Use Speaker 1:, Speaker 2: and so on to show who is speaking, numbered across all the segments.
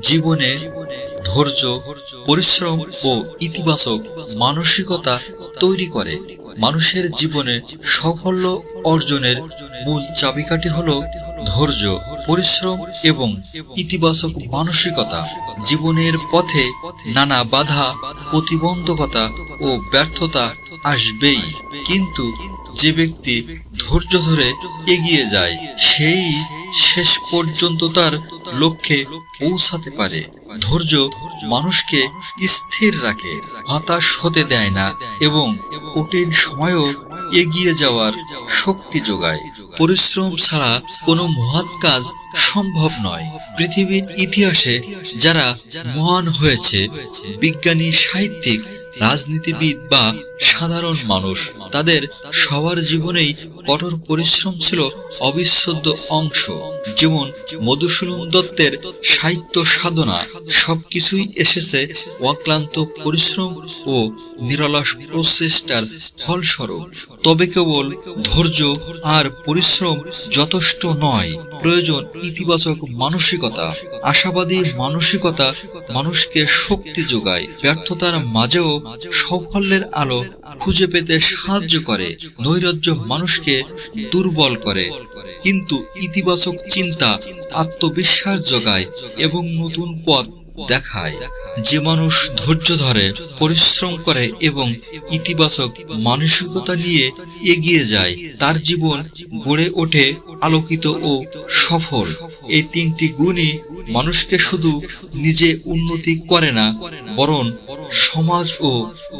Speaker 1: জীবনে ধৈর্য, পরিশ্রম ও ইতিবাচক মানসিকতা তৈরি করে। মানুষের জীবনে সাফল্য অর্জনের মূল চাবিকাঠি হল ধৈর্য, পরিশ্রম এবং ইতিবাচক মানসিকতা। জীবনের পথে নানা বাধা, প্রতিবন্ধকতা ও ব্যর্থতা আসবেই, কিন্তু যে ব্যক্তি ধৈর্য ধরে এগিয়ে যায়, সেই শেষ পর্যন্ত তার লক্ষ্যে পৌঁছাতে পারে। ধৈর্য মানুষকে স্থির রাখে, হতাশ হতে দেয় না এবং কঠিন সময়ও এগিয়ে যাওয়ার শক্তি যোগায়। পরিশ্রম ছাড়া কোনো মহৎ কাজ সম্ভব নয়। পৃথিবীর ইতিহাসে যারা মহান হয়েছে, বিজ্ঞানী, সাহিত্যিক রাজনীতিবিদ বা সাধারণ মানুষ, তাদের সবার জীবনেই কঠোর পরিশ্রম ছিল অবিচ্ছেদ্য অংশ, যেমন মধুসূদন দত্তের সাহিত্য সাধনা, সবকিছুই এসেছে অক্লান্ত পরিশ্রম ও নিরলস প্রচেষ্টার ফলস্বরূপ। তবে কেবল ধৈর্য আর পরিশ্রম যথেষ্ট নয়, প্রয়োজন ইতিবাচক মানসিকতা, আশাবাদী মানসিকতা, মানুষকে শক্তি যোগায়, ব্যর্থতার মাঝেও সাফল্যের আলো খুঁজে পেতে সাহায্য করে, নৈরাজ্য মানুষকে দুর্বল করে। কিন্তু ইতিবাচক চিন্তা আত্মবিশ্বাস যোগায় এবং নতুন পথ দেখায়। যে মানুষ ধৈর্য ধরে, পরিশ্রম করে এবং ইতিবাচক মানসিকতা নিয়ে এগিয়ে যায়, তার জীবন গড়ে ওঠে আলোকিত ও সফল। এই তিনটি গুণই মানুষকে শুধু নিজে উন্নতি করে না, বরং সমাজ ও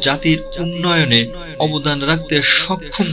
Speaker 1: জাতির উন্নয়নে অবদান রাখতে সক্ষম